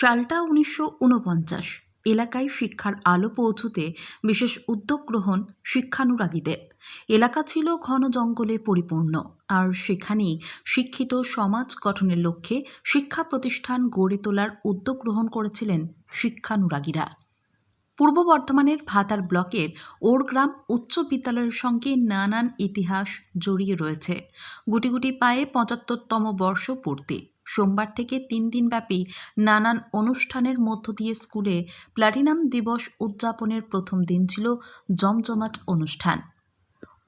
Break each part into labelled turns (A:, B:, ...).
A: সালটা উনিশশো উনপঞ্চাশ এলাকায় শিক্ষার আলো পৌঁছতে বিশেষ উদ্যোগ গ্রহণ শিক্ষানুরাগীদের। এলাকা ছিল ঘন জঙ্গলে পরিপূর্ণ, আর সেখানেই শিক্ষিত সমাজ গঠনের লক্ষ্যে শিক্ষা প্রতিষ্ঠান গড়ে তোলার উদ্যোগ গ্রহণ করেছিলেন শিক্ষানুরাগীরা। পূর্ব বর্ধমানের ভাতার ব্লকের ওরগ্রাম উচ্চ বিদ্যালয়ের সঙ্গে নানান ইতিহাস জড়িয়ে রয়েছে। গুটি গুটি পায়ে পঁচাত্তরতম বর্ষ পূর্তি সোমবার থেকে তিন দিনব্যাপী নানান অনুষ্ঠানের মধ্য দিয়ে স্কুলে প্ল্যাটিনাম দিবস উদযাপনের প্রথম দিন ছিল জমজমাট অনুষ্ঠান।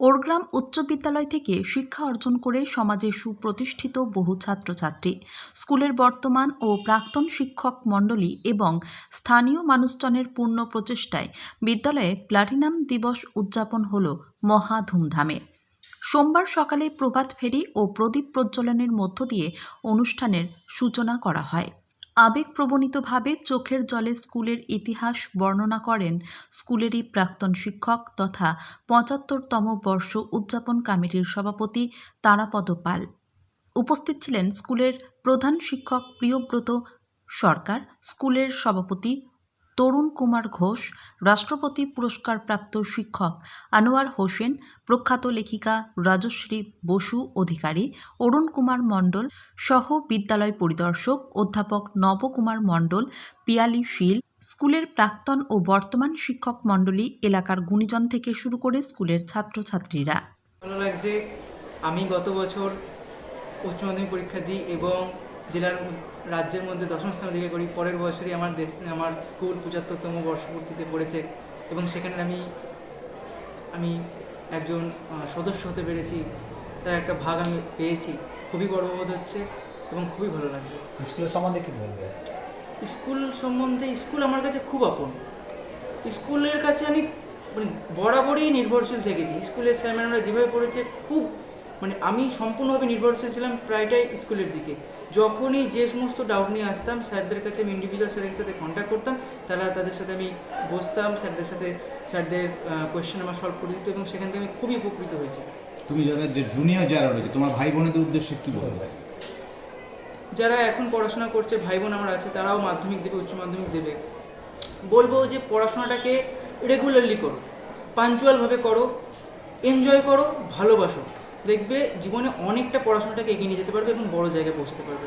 A: ওরগ্রাম উচ্চ বিদ্যালয় থেকে শিক্ষা অর্জন করে সমাজে সুপ্রতিষ্ঠিত বহু ছাত্রছাত্রী, স্কুলের বর্তমান ও প্রাক্তন শিক্ষক মণ্ডলী এবং স্থানীয় মানুষজনের পূর্ণ প্রচেষ্টায় বিদ্যালয়ে প্লাটিনাম দিবস উদযাপন হল মহা ধুমধামে। সোমবার সকালে প্রভাত ফেরি ও প্রদীপ প্রজ্বলনের মধ্য দিয়ে অনুষ্ঠানের সূচনা করা হয়। আবেগপ্রবণিতভাবে চোখের জলে স্কুলের ইতিহাস বর্ণনা করেন স্কুলেরই প্রাক্তন শিক্ষক তথা পঁচাত্তরতম বর্ষ উদযাপন কমিটির সভাপতি তারাপদ পাল। উপস্থিত ছিলেন স্কুলের প্রধান শিক্ষক প্রিয়ব্রত সরকার, স্কুলের সভাপতি তরুণ কুমার ঘোষ, রাষ্ট্রপতি পুরস্কারপ্রাপ্ত শিক্ষক আনোয়ার হোসেন, প্রখ্যাত লেখিকা রাজশ্রী বসু অধিকারী অরুণ কুমার মণ্ডল সহ বিদ্যালয় পরিদর্শক অধ্যাপক নবকুমার মণ্ডল, পিয়ালি শীল, স্কুলের প্রাক্তন ও বর্তমান শিক্ষক মণ্ডলী এলাকার গুণীজন থেকে শুরু করে স্কুলের ছাত্রছাত্রীরা।
B: ভালো লাগছে। আমি গত বছর উচ্চ মাধ্যমিক পরীক্ষা দিই এবং জেলার রাজ্যের মধ্যে দশম স্থান অধিকার করি। পরের বছরই আমার দেশ আমার স্কুল পঁচাত্তরতম বর্ষপূর্তিতে পড়েছে এবং সেখানে আমি আমি একজন সদস্য হতে পেরেছি। তার একটা ভাগ আমি পেয়েছি। খুবই গর্ববোধ হচ্ছে এবং খুবই ভালো লাগছে।
C: স্কুলের সম্বন্ধে কি বলবে?
B: স্কুল সম্বন্ধে স্কুল আমার কাছে খুব আপন। স্কুলের কাছে আমি মানে বরাবরই নির্ভরশীল থেকেছি। স্কুলের স্যার ম্যাডামরা যেভাবে পড়েছে খুব মানে আমি সম্পূর্ণভাবে নির্ভরশীল ছিলাম প্রায়টাই স্কুলের দিকে। যখনই যে সমস্ত ডাউট নিয়ে আসতাম স্যারদের কাছে আমি ইন্ডিভিজুয়াল স্যারের সাথে কন্ট্যাক্ট করতাম তারা তাদের সাথে আমি বসতাম স্যারদের সাথে স্যারদের কোয়েশ্চেন আমার সলভ করে দিত এবং সেখান থেকে আমি খুবই উপকৃত হয়েছি।
D: তুমি যারা যে জুনিয়র যারা রয়েছে তোমার ভাই বোনেদের উদ্দেশ্যে কি বলবে?
B: যারা এখন পড়াশোনা করছে ভাই বোন আমার আছে তারাও মাধ্যমিক দেবে উচ্চ মাধ্যমিক দেবে। বলব যে পড়াশোনাটাকে রেগুলারলি করো পাঞ্চুয়ালভাবে করো এনজয় করো ভালোবাসো। দেখবে জীবনে অনেকটা পড়াশোনাটাকে এগিয়ে নিয়ে যেতে পারবে এবং বড় জায়গায় পৌঁছতে পারবে।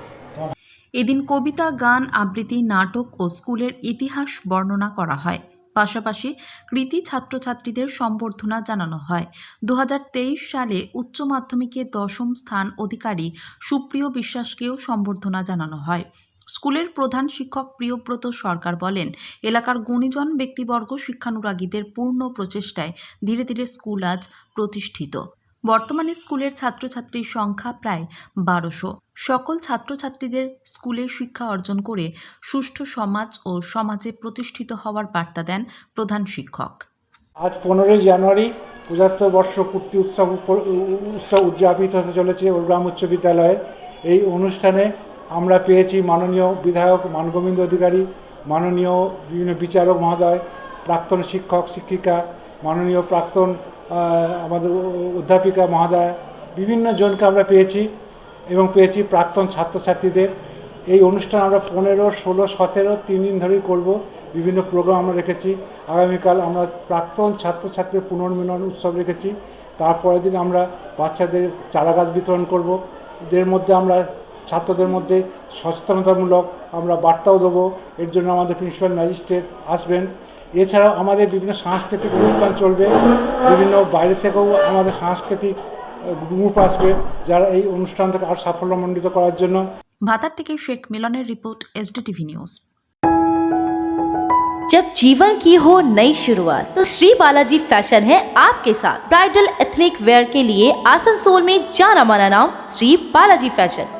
A: এদিন কবিতা, গান, আবৃত্তি, নাটক ও স্কুলের ইতিহাস বর্ণনা করা হয়। পাশাপাশি কৃতি ছাত্রছাত্রীদের সম্বর্ধনা জানানো হয়। দু হাজার তেইশ সালে উচ্চ মাধ্যমিকে দশম স্থান অধিকারী সুপ্রিয় বিশ্বাসকেও সম্বর্ধনা জানানো হয়। স্কুলের প্রধান শিক্ষক প্রিয়ব্রত সরকার বলেন, এলাকার গুণীজন ব্যক্তিবর্গ শিক্ষানুরাগীদের পূর্ণ প্রচেষ্টায় ধীরে ধীরে স্কুল আজ প্রতিষ্ঠিত। বর্তমানে স্কুলের ছাত্রছাত্রীর সংখ্যা প্রায় বারোশো। সকল ছাত্রছাত্রীদের স্কুলে শিক্ষা অর্জন করে সুষ্ঠু সমাজ ও সমাজে প্রতিষ্ঠিত হওয়ার বার্তা দেন প্রধান শিক্ষক।
E: আজ পনেরোই জানুয়ারি পঁচাত্তর বর্ষ পূর্তি উৎসব উৎসব উদযাপিত হতে চলেছে ওরগ্রাম উচ্চ বিদ্যালয়ের এই অনুষ্ঠানে আমরা পেয়েছি মাননীয় বিধায়ক মানগোবিন্দ অধিকারী, মাননীয় বিভিন্ন বিচারক মহোদয়, প্রাক্তন শিক্ষক, শিক্ষিকা মাননীয় প্রাক্তন আমাদের অধ্যাপিকা মহোদয়, বিভিন্ন জনকে আমরা পেয়েছি এবং পেয়েছি প্রাক্তন ছাত্রছাত্রীদের। এই অনুষ্ঠান আমরা পনেরো, ষোলো, সতেরো, তিন দিন ধরেই করব। বিভিন্ন প্রোগ্রাম আমরা রেখেছি। আগামীকাল আমরা প্রাক্তন ছাত্রছাত্রীর পুনর্মিলন উৎসব রেখেছি। তারপরের দিন আমরা বাচ্চাদের চারা গাছ বিতরণ করব। এদের মধ্যে আমরা ছাত্রদের মধ্যে সচেতনতামূলক আমরা বার্তাও দেবো। এর জন্য আমাদের প্রিন্সিপাল ম্যাজিস্ট্রেট আসবেন। এছাড়াও আমাদের বিভিন্ন সাংস্কৃতিক অনুষ্ঠান চলবে বিভিন্ন বাইরে থেকেও আমাদের সাংস্কৃতিক গ্রুপ আসবে যারা এই অনুষ্ঠানটাকে আরও সাফল্যমণ্ডিত করার জন্য
A: ভাতার থেকে শেখ মিলনের রিপোর্ট এসডিটিভি নিউজ
F: जब जीवन की हो नई शुरुआत तो श्री बालाजी फैशन है आपके साथ ब्राइडल एथनिक वेयर के लिए आसनसोल में जाना माना नाम श्री बालाजी फैशन